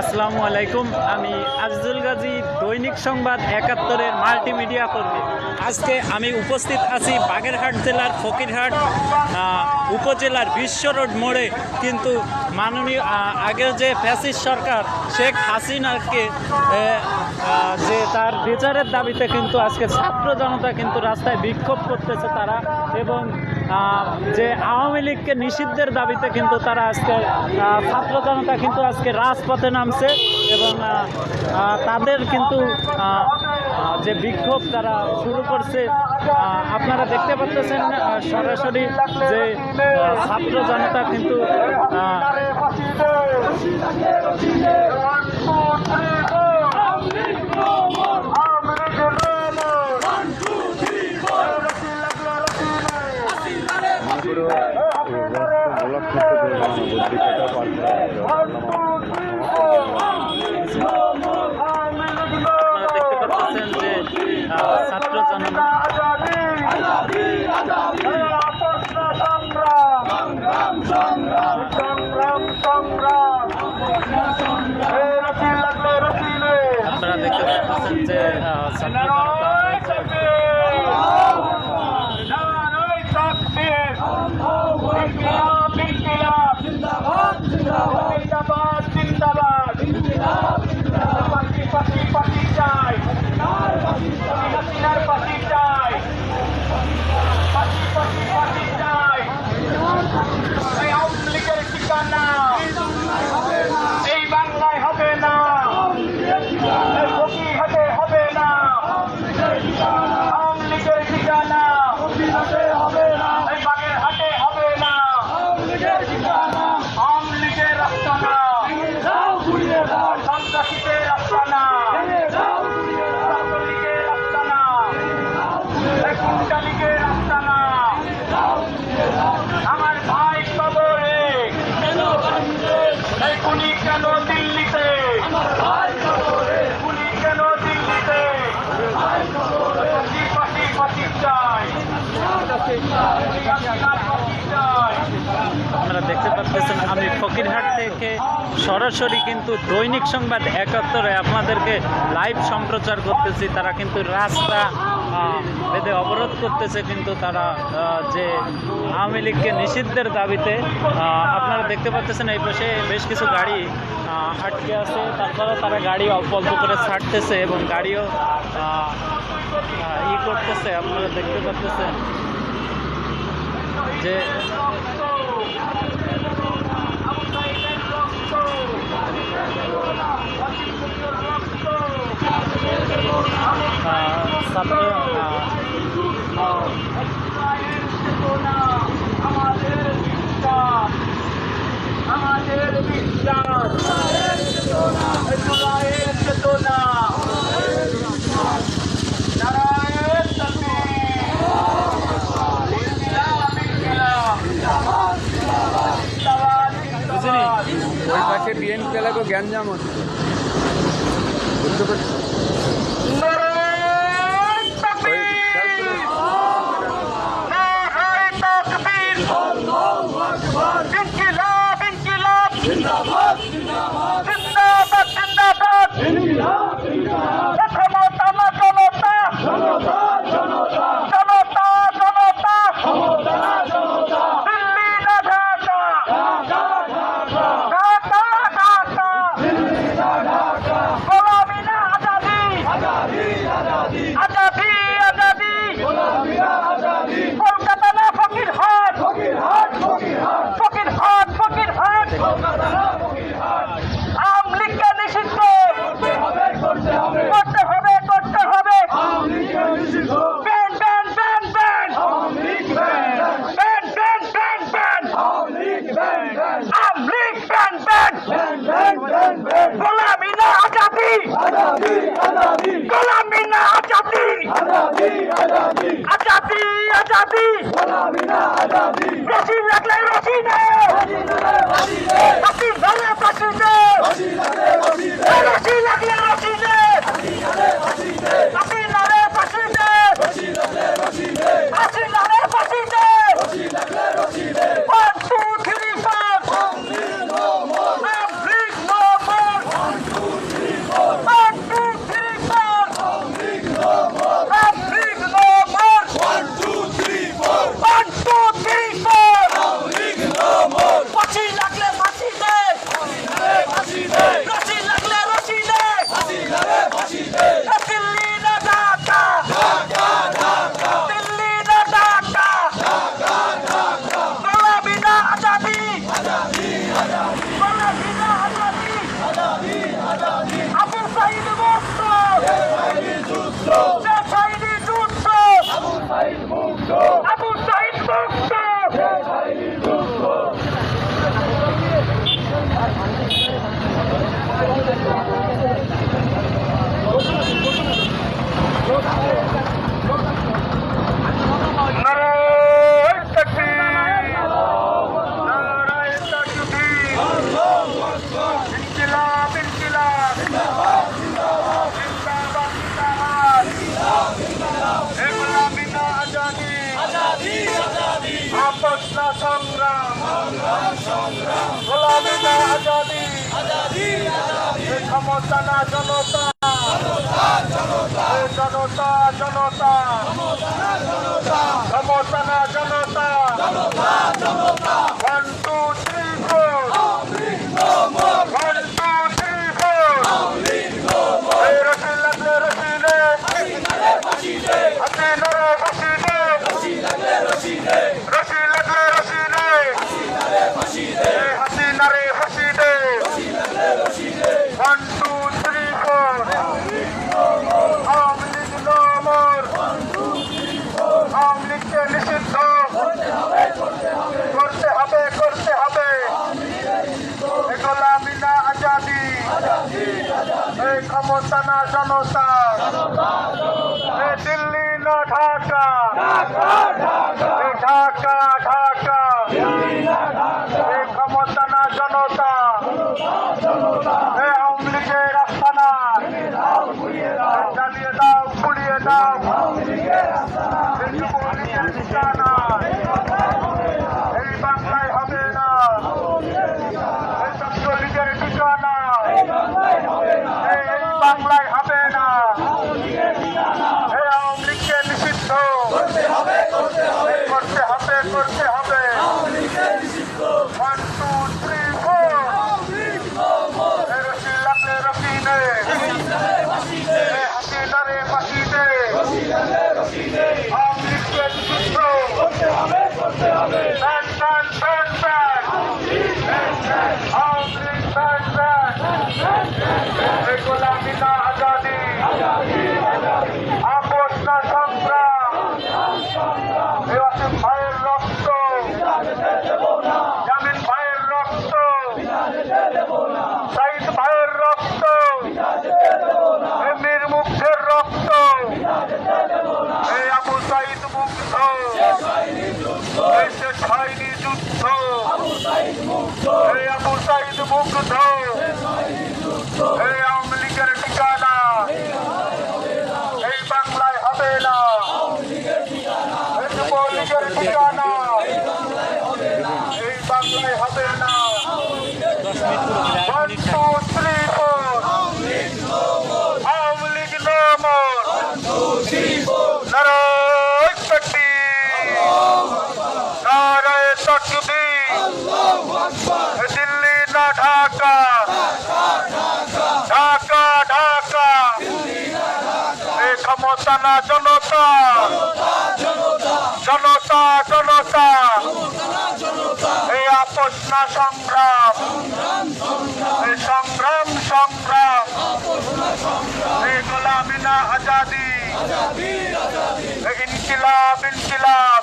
আসসালামু আলাইকুম, আমি আজিজুল গাজী, দৈনিক সংবাদ একাত্তরের মাল্টিমিডিয়া কর্মী। আজকে আমি উপস্থিত আছি বাগেরহাট জেলার ফকিরহাট উপজেলার বিশ্ব রোড মোড়ে। কিন্তু মাননীয় আগের যে ফ্যাসিস সরকার, শেখ হাসিনাকে যে তার বিচারের দাবিতে কিন্তু আজকে ছাত্র জনতা কিন্তু রাস্তায় বিক্ষোভ করতেছে তারা এবং যে আওয়ামী লীগকে নিষিদ্ধের দাবিতে কিন্তু তারা আজকে ছাত্র জনতা কিন্তু আজকে রাজপথে নামছে এবং তাদের কিন্তু যে বিক্ষোভ তারা শুরু করছে আপনারা দেখতে পাচ্ছেন সরাসরি যে ছাত্র জনতা কিন্তু দেখতে পাচ্ছেন যে ছাত্র জনতা আপনারা দেখতে পাচ্ছেন যে ছাত্র জনতা এই বাংলায় হবে না এই ফকিরহাটে হবে না আওয়ামী লীগের ঠিকানা এই বাগেরহাটে হবে না আওয়ামী লীগের রাস্তা না সন্ত্রাসীদের রাস্তা না ছাত্রলীগের রাস্তা না এই গুন্ডা লীগের রাস্তা না আমার ভাই কবরে এই গুলি কেন দিল্লিতে? গুলি কেন দিল্লিতে? চাই আপনারা দেখতে পাচ্ছেন আমি ফকিরহাট থেকে সরাসরি কিন্তু দৈনিক সংবাদ একাত্তরে আপনাদেরকে লাইভ সম্প্রচার করতেছি। তারা কিন্তু রাস্তা বেঁধে অবরোধ করতেছে, কিন্তু তারা যে আওয়ামী লীগকে নিষিদ্ধের দাবিতে আপনারা দেখতে পাচ্ছেন এই পাশে বেশ কিছু গাড়ি আটকে আছে। তারপরে তারা গাড়ি অল্প অল্প করে ছাড়তেছে এবং গাড়িও ই করতেছে। আপনারা দেখতে পাচ্ছেন যে ছাত্র আমাদের বিশ্বাস চেতনা। ওই পাশে বিএনপি এলাকা গ্যাঞ্জাম হচ্ছে どこですか？আমলিক ব্যান ব্যান গোলামি না আজাদি গোলামি না আজাদি আজাদি আজাদি রসিদ রাখলে রসিদ ক্ষমতা না জনতা জনতা। জনতা জনতা ক্ষমতা না জনতা one two three four one two three four এই রসিদ লাগলে রসিদে হাসিনারে ফাঁসিদে রসিদ লাগলে রসিদে এই হাসিনারে ফাঁসিদে one two three four Awami League নমর Awami লীগকে নিষিদ্ধ করতে হবে করতে হবে এ গোলামি না আজাদি এই ক্ষমতা না জনতা। এ দিল্লি না ঢাকা। এ ঢাকা ঢাকা। এ ক্ষমতা না জনতা। এ আওয়ামী লীগের রাস্তানা জ্বালিয়ে দাও, পুড়িয়ে দাও। এই যুবলীগের ঠিকানা এই বাংলায় হবে না এই ছাত্রলীগের ঠিকানা এই এই বাংলায় হবে না এই আওয়ামী লীগকে নিষিদ্ধ করতে হবে করতে হবে। থ্রি ফোর রসি লাগলে রসি নে হাসিনা রে ফাঁসি দে আওয়ামী লীগকে নিষিদ্ধ ban ban ban ban Awami League ban ban এই গোলামি না আজাদি আপোষ না সংগ্রাম এ ওয়াসিম ভাইয়ের রক্ত জামিন ভাইয়ের রক্ত সাইদ ভাইয়ের রক্ত এ মীর মুগ্ধের রক্ত এই আবু সাইদ মুগ্ধ এই শেষ হয়নি যুদ্ধ এই আবু সাইদ মুগ্ধ এই আওয়ামী লীগের ঠিকানা এই বাংলায় হবে না এই যুবলীগের ঠিকানা এই বাংলায় হবে না দশ মিনিট পুরো এক one minute two three four Awami League নমর নারায় তকবীর তকবীর দিল্লি না ঢাকা। ঢাকা ঢাকা। এই ক্ষমতা না জনতা। জনতা জনতা। এই আপোষ না সংগ্রাম। এই সংগ্রাম সংগ্রাম। এই গোলামি না আজাদি। এই ইনকিলাব ইনকিলাব।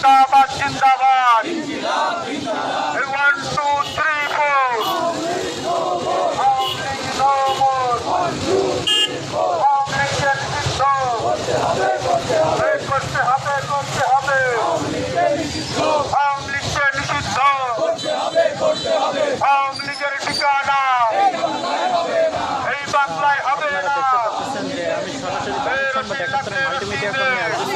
জিন্দাবাদ জিন্দাবাদ এই one two three four Awami League Awami Awami লীগকে নিষিদ্ধ এই করতে হবে করতে হবে আওয়ামী লীগকে নিষিদ্ধ আওয়ামী লীগের ঠিকানা এই বাংলায় হবে না পাচ্ছেন যে আমি